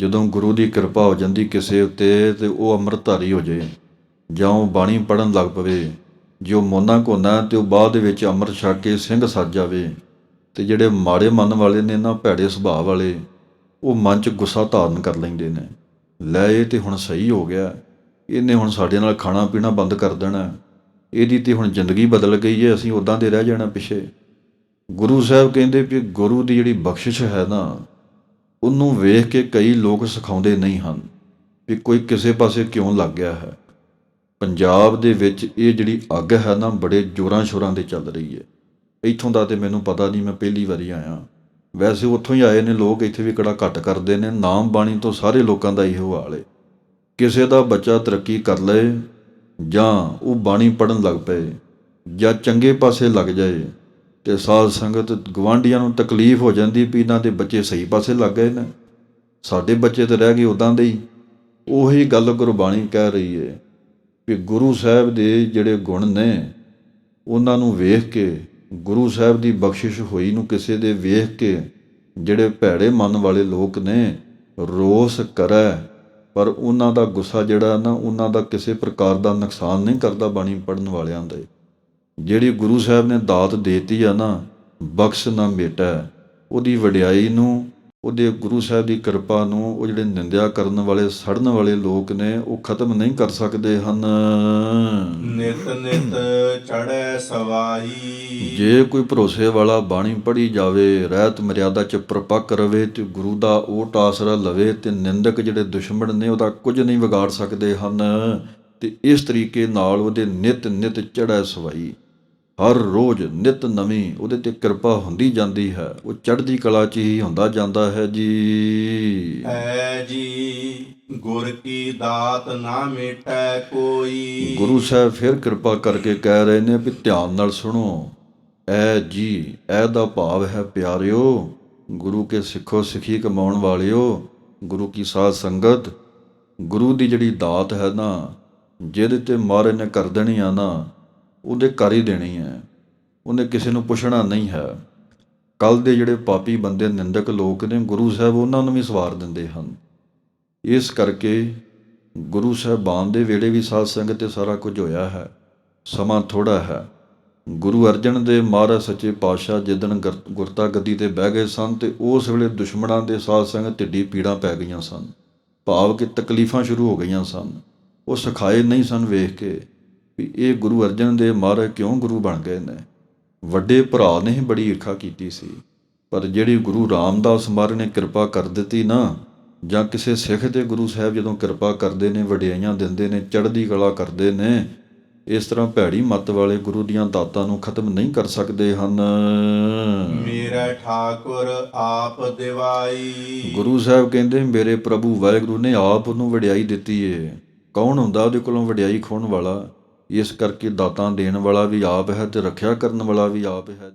ਜਦੋਂ ਗੁਰੂ ਦੀ ਕਿਰਪਾ ਹੋ ਜਾਂਦੀ ਕਿਸੇ ਉੱਤੇ, ਤੇ ਉਹ ਅੰਮ੍ਰਿਤਧਾਰੀ ਹੋ ਜਾਏ, ਜਾਂ ਉਹ ਬਾਣੀ ਪੜਨ ਲੱਗ ਪਵੇ, ਜੇ ਉਹ ਮੋਨਾ ਕੋਨਾ ਤੇ ਉਹ ਬਾਅਦ ਦੇ ਵਿੱਚ ਅੰਮ੍ਰਿਤ ਛਕ ਕੇ ਸਿੰਘ ਸੱਜ ਜਾਵੇ। ਤੇ ਜਿਹੜੇ ਮਾੜੇ ਮਨ ਵਾਲੇ ਨੇ ਨਾ, ਭੈੜੇ ਸੁਭਾਅ ਵਾਲੇ, ਉਹ ਮਨ 'ਚ ਗੁੱਸਾ ਧਾਰਨ ਕਰ ਲੈਂਦੇ ਨੇ। ਲੈ, ਇਹ ਤੇ ਹੁਣ ਸਹੀ ਹੋ ਗਿਆ। ਇਹਨੇ ਹੁਣ ਸਾਡੇ ਨਾਲ ਖਾਣਾ ਪੀਣਾ ਬੰਦ ਕਰ ਦੇਣਾ। ਇਹਦੀ ਤੇ ਹੁਣ ਜ਼ਿੰਦਗੀ ਬਦਲ ਗਈ ਹੈ ਅਸੀਂ ਉਦਾਂ ਦੇ ਰਹਿ ਜਾਣਾ ਪਿੱਛੇ। ਗੁਰੂ ਸਾਹਿਬ ਕਹਿੰਦੇ ਵੀ ਗੁਰੂ ਦੀ ਜਿਹੜੀ ਬਖਸ਼ਿਸ਼ ਹੈ ਨਾ ਉਹਨੂੰ ਵੇਖ ਕੇ ਕਈ ਲੋਕ ਸਿਖਾਉਂਦੇ ਨਹੀਂ ਹਨ ਵੀ ਕੋਈ ਕਿਸੇ ਪਾਸੇ ਕਿਉਂ ਲੱਗ ਗਿਆ ਹੈ। ਪੰਜਾਬ ਦੇ ਵਿੱਚ ਇਹ ਜਿਹੜੀ ਅੱਗ ਹੈ ਨਾ, ਬੜੇ ਜੋਰਾਂ ਸ਼ੋਰਾਂ ਦੇ ਚੱਲ ਰਹੀ ਹੈ। ਇੱਥੋਂ ਦਾ ਤੇ ਮੈਨੂੰ ਪਤਾ ਨਹੀਂ, ਮੈਂ ਪਹਿਲੀ ਵਾਰੀ ਆਇਆ। ਵੈਸੇ ਉੱਥੋਂ ਹੀ ਆਏ ਨੇ ਲੋਕ, ਇੱਥੇ ਵੀ ਕਿਹੜਾ ਘੱਟ ਕਰਦੇ ਨੇ। ਨਾਮ ਬਾਣੀ ਤੋਂ ਸਾਰੇ ਲੋਕਾਂ ਦਾ ਇਹੋ ਹਾਲ ਏ ਕਿਸੇ ਦਾ ਬੱਚਾ ਤਰੱਕੀ ਕਰ ਲਏ ਜਾਂ ਉਹ ਬਾਣੀ ਪੜਨ ਲੱਗ ਪਏ ਜਾਂ ਚੰਗੇ ਪਾਸੇ ਲੱਗ ਜਾਏ ਤੇ ਸਾਧ ਸੰਗਤ ਗਵਾਂਢੀਆਂ ਨੂੰ ਤਕਲੀਫ ਹੋ ਜਾਂਦੀ ਵੀ ਇਹਨਾਂ ਦੇ ਬੱਚੇ ਸਹੀ ਪਾਸੇ ਲੱਗ ਗਏ ਨੇ। ਸਾਡੇ ਬੱਚੇ ਤਾਂ ਰਹਿ ਗਏ ਉਦਾਂ ਦੇ ਹੀ। ਉਹੀ ਗੱਲ ਗੁਰਬਾਣੀ ਕਹਿ ਰਹੀ ਹੈ ਵੀ ਗੁਰੂ ਸਾਹਿਬ ਦੇ ਜਿਹੜੇ ਗੁਣ ਨੇ, ਉਹਨਾਂ ਨੂੰ ਵੇਖ ਕੇ, ਗੁਰੂ ਸਾਹਿਬ ਦੀ ਬਖਸ਼ਿਸ਼ ਹੋਈ ਨੂੰ ਕਿਸੇ ਦੇ ਵੇਖ ਕੇ ਜਿਹੜੇ ਭੈੜੇ ਮਨ ਵਾਲੇ ਲੋਕ ਨੇ, ਰੋਸ ਕਰੈ। ਪਰ ਉਹਨਾਂ ਦਾ ਗੁੱਸਾ ਜਿਹੜਾ ਨਾ, ਉਹਨਾਂ ਦਾ ਕਿਸੇ ਪ੍ਰਕਾਰ ਦਾ ਨੁਕਸਾਨ ਨਹੀਂ ਕਰਦਾ ਬਾਣੀ ਪੜਨ ਵਾਲਿਆਂ ਦੇ। ਜਿਹੜੀ ਗੁਰੂ ਸਾਹਿਬ ਨੇ ਦਾਤ ਦੇਤੀ ਆ ਨਾ ਬਖਸ਼ ਨਾ ਮੇਟਾ ਉਹਦੀ ਵਡਿਆਈ ਨੂੰ ਉਹਦੇ ਗੁਰੂ ਸਾਹਿਬ ਦੀ ਕਿਰਪਾ ਨੂੰ ਉਹ ਜਿਹੜੇ ਨਿੰਦਿਆ ਕਰਨ ਵਾਲੇ ਸੜਨ ਵਾਲੇ ਲੋਕ ਨੇ ਉਹ ਖਤਮ ਨਹੀਂ ਕਰ ਸਕਦੇ ਹਨ। ਨਿਤ ਨਿਤ ਚੜੈ ਸਵਾਈ ਜੇ ਕੋਈ ਭਰੋਸੇ ਵਾਲਾ ਬਾਣੀ ਪੜ੍ਹੀ ਜਾਵੇ ਰਹਿਤ ਮਰਿਆਦਾ ਚ ਪ੍ਰਪੱਕ ਰਵੇ ਤੇ ਗੁਰੂ ਦਾ ਓਟ ਆਸਰਾ ਲਵੇ ਤੇ ਨਿੰਦਕ ਜਿਹੜੇ ਦੁਸ਼ਮਣ ਨੇ ਉਹਦਾ ਕੁਝ ਨਹੀਂ ਵਿਗਾੜ ਸਕਦੇ ਹਨ। ਤੇ ਇਸ ਤਰੀਕੇ ਨਾਲ ਉਹਦੇ ਨਿਤ ਨਿਤ ਚੜ੍ਹੈ ਸਵਾਈ ਹਰ ਰੋਜ਼ ਨਿਤ ਨਵੀਂ ਉਹਦੇ ਤੇ ਕਿਰਪਾ ਹੁੰਦੀ ਜਾਂਦੀ ਹੈ। ਉਹ ਚੜ੍ਹਦੀ ਕਲਾ ਚ ਹੀ ਹੁੰਦਾ ਜਾਂਦਾ ਹੈ ਜੀ। ਐ ਜੀ ਗੁਰ ਕੀ ਦਾਤ ਨਾ ਮਿਟੈ ਕੋਈ। ਗੁਰੂ ਸਾਹਿਬ ਫਿਰ ਕਿਰਪਾ ਕਰਕੇ ਕਹਿ ਰਹੇ ਨੇ ਵੀ ਧਿਆਨ ਨਾਲ ਸੁਣੋ। ਐ ਜੀ ਐ ਦਾ ਭਾਵ ਹੈ ਪਿਆਰਿਓ ਗੁਰੂ ਕੇ ਸਿੱਖੋ ਸਿੱਖੀ ਕਮਾਉਣ ਵਾਲਿਓ ਗੁਰੂ ਕੀ ਸਾਧ ਸੰਗਤ ਗੁਰੂ ਦੀ ਜਿਹੜੀ ਦਾਤ ਹੈ ਨਾ ਜਿਹਦੇ ਤੇ ਮਹਾਰਾਜ ਨੇ ਕਰ ਦੇਣੀ ਆ ਨਾ ਉਹਦੇ ਕਰ ਹੀ ਦੇਣੀ ਹੈ। ਉਹਨੇ ਕਿਸੇ ਨੂੰ ਪੁੱਛਣਾ ਨਹੀਂ ਹੈ। ਕੱਲ ਦੇ ਜਿਹੜੇ ਪਾਪੀ ਬੰਦੇ ਨਿੰਦਕ ਲੋਕ ਨੇ, ਗੁਰੂ ਸਾਹਿਬ ਉਹਨਾਂ ਨੂੰ ਵੀ ਸਵਾਰ ਦਿੰਦੇ ਹਨ। ਇਸ ਕਰਕੇ ਗੁਰੂ ਸਾਹਿਬਾਨ ਦੇ ਵੇਲੇ ਵੀ ਸਾਧ ਸੰਗਤ ਤੇ ਸਾਰਾ ਕੁਝ ਹੋਇਆ ਹੈ। ਸਮਾਂ ਥੋੜਾ ਹੈ। ਗੁਰੂ ਅਰਜਨ ਦੇ ਮਹਾਰਾਜ ਸੱਚੇ ਪਾਤਸ਼ਾਹ ਜਿੱਦਣ ਗੁਰ- ਗੁਰਤਾ ਗੱਦੀ ਤੇ ਬਹਿ ਗਏ ਸਨ ਤੇ ਉਸ ਵੇਲੇ ਦੁਸ਼ਮਣਾਂ ਦੇ ਸਾਧ ਸੰਗਤ ਢਿੱਡੀ ਪੀੜਾਂ ਪੈ ਗਈਆਂ ਸਨ। ਭਾਵ ਕਿ ਤਕਲੀਫਾਂ ਸ਼ੁਰੂ ਹੋ ਗਈਆਂ ਸਨ। ਉਹ ਸਿਖਾਏ ਨਹੀਂ ਸਨ ਵੇਖ ਕੇ। ਵੀ ਇਹ ਗੁਰੂ ਅਰਜਨ ਦੇ ਮਹਾਰਾਜ ਕਿਉਂ ਗੁਰੂ ਬਣ ਗਏ ਨੇ? ਵੱਡੇ ਭਰਾ ਨੇ ਹੀ ਬੜੀ ਈਰਖਾ ਕੀਤੀ ਸੀ। ਪਰ ਜਿਹੜੀ ਗੁਰੂ ਰਾਮਦਾਸ ਮਹਾਰਾਜ ਨੇ ਕਿਰਪਾ ਕਰ ਦਿੱਤੀ ਨਾ ਜਾਂ ਕਿਸੇ ਸਿੱਖ ਤੇ ਗੁਰੂ ਸਾਹਿਬ ਜਦੋਂ ਕਿਰਪਾ ਕਰਦੇ ਨੇ ਵਡਿਆਈਆਂ ਦਿੰਦੇ ਨੇ ਚੜ੍ਹਦੀ ਕਲਾ ਕਰਦੇ ਨੇ ਇਸ ਤਰ੍ਹਾਂ ਭੈੜੀ ਮੱਤ ਵਾਲੇ ਗੁਰੂ ਦੀਆਂ ਦਾਤਾਂ ਨੂੰ ਖਤਮ ਨਹੀਂ ਕਰ ਸਕਦੇ ਹਨ। ਮੇਰਾ ਠਾਕੁਰ ਆਪ ਦਿਵਾਈ। ਗੁਰੂ ਸਾਹਿਬ ਕਹਿੰਦੇ ਮੇਰੇ ਪ੍ਰਭੂ ਵਾਹਿਗੁਰੂ ਨੇ ਆਪ ਉਹਨੂੰ ਵਡਿਆਈ ਦਿੱਤੀ ਏ। ਕੌਣ ਹੁੰਦਾ ਉਹਦੇ ਕੋਲੋਂ ਵਡਿਆਈ ਖੋਣ ਵਾਲਾ? ਇਸ ਕਰਕੇ ਦਾਤਾਂ ਦੇਣ ਵਾਲਾ ਵੀ ਆਪ ਹੈ ਅਤੇ ਰੱਖਿਆ ਕਰਨ ਵਾਲਾ ਵੀ ਆਪ ਹੈ।